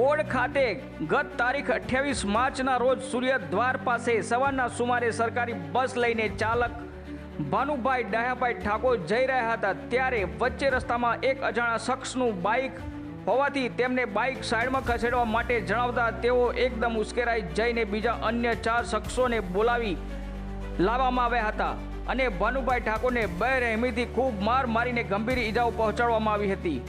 Odd ખાતે ગત તારીખ અઠ્યાવીસ માર્ચના રોજ સૂર્ય દ્વાર પાસે સવારના સુમારે સરકારી બસ લઈને ચાલક ભાનુભાઈ ડાયાભાઈ ઠાકોર જઈ રહ્યા હતા. ત્યારે વચ્ચે રસ્તામાં એક અજાણા શખ્સનું બાઇક હોવાથી તેમને બાઇક સાઈડમાં ખસેડવા માટે જણાવતા તેઓ એકદમ ઉશ્કેરાઈ જઈને બીજા અન્ય ચાર શખ્સોને બોલાવી લાવવામાં આવ્યા હતા અને ભાનુભાઈ ઠાકોરને બે રહેમીથી ખૂબ માર મારીને ગંભીર ઈજાઓ પહોંચાડવામાં આવી હતી.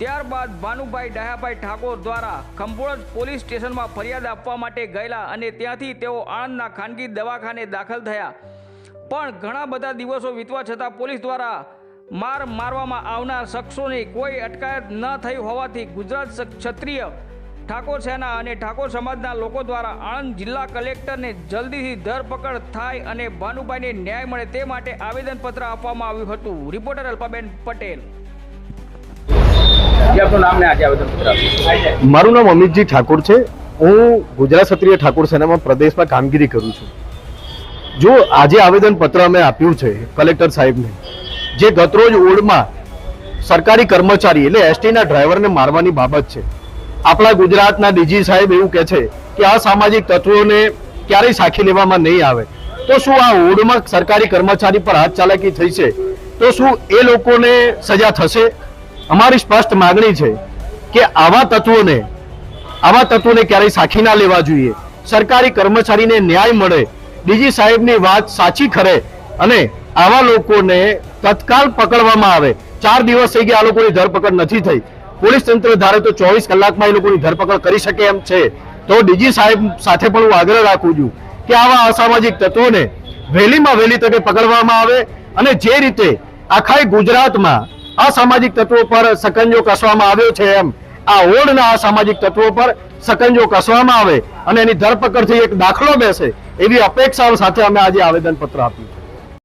ત્યારબાદ ભાનુભાઈ ડાયાભાઈ ઠાકોર દ્વારા ખંભોળજ પોલીસ સ્ટેશનમાં ફરિયાદ આપવા માટે ગયેલા અને ત્યાંથી તેઓ આણંદના ખાનગી દવાખાને દાખલ થયા. પણ ઘણા બધા દિવસો વીતવા છતાં પોલીસ દ્વારા માર મારવામાં આવનાર શખ્સોની કોઈ અટકાયત ન થઈ હોવાથી ગુજરાત ક્ષત્રિય ઠાકોર સેના અને ઠાકોર સમાજના લોકો દ્વારા આણંદ જિલ્લા કલેક્ટરને જલ્દીથી ધરપકડ થાય અને ભાનુભાઈને ન્યાય મળે તે માટે આવેદનપત્ર આપવામાં આવ્યું હતું. રિપોર્ટર અલ્પાબેન પટેલ. મારું નામ અમિતજી ઠાકોર છે. હું ગુજરાત ક્ષત્રિય ઠાકોર સેનામાં પ્રદેશમાં કામગીરી કરું છું. જો આજે આવેદન પત્ર અમે આપ્યું છે કલેક્ટર સાહેબને, જે ગતરોજ ઓળમાં સરકારી કર્મચારી એટલે એસટીના ડ્રાઈવરને મારવાની બાબત છે. આપણા ગુજરાતના ડીજી સાહેબ એવું કહે છે કે આ સામાજિક તત્વોને ક્યારેય સાખી લેવામાં નહીં આવે. તો શું આ ઓળમાં સરકારી કર્મચારી પર હાથ ચાલાકી થઈ છે? તો શું એ લોકોને સજા થશે? અમારી સ્પષ્ટ માગણી છે કે આવા તત્વોને આવા તત્વોને ક્યારેય સાખી ના લેવા જોઈએ. સરકારી કર્મચારીને ન્યાય મળે, ડીજી સાહેબની વાત સાચી ખરે અને આવા લોકોને તત્કાલ પકડવામાં આવે. ચાર દિવસ થઈ ગયા આ લોકોની ધરપકડ નથી થઈ. પોલીસ તંત્ર ધારે તો ચોવીસ કલાકમાં એ લોકોની ધરપકડ કરી શકે એમ છે. તો ડીજી સાહેબ સાથે પણ હું આગ્રહ રાખું છું કે આવા અસામાજિક તત્વોને વહેલીમાં વહેલી તકે પકડવામાં આવે અને જે રીતે આખા ગુજરાતમાં અસામાજિક તત્વો પર સકંજો કસવામાં આવ્યો છે એમ. આ ઓળના અસામાજિક તત્વો પર સકંજો કસવામાં આવે અને એની ધરપકડથી એક દાખલો બેસે એવી અપેક્ષાઓ સાથે અમે આજે આવેદન પત્ર આપ્યું.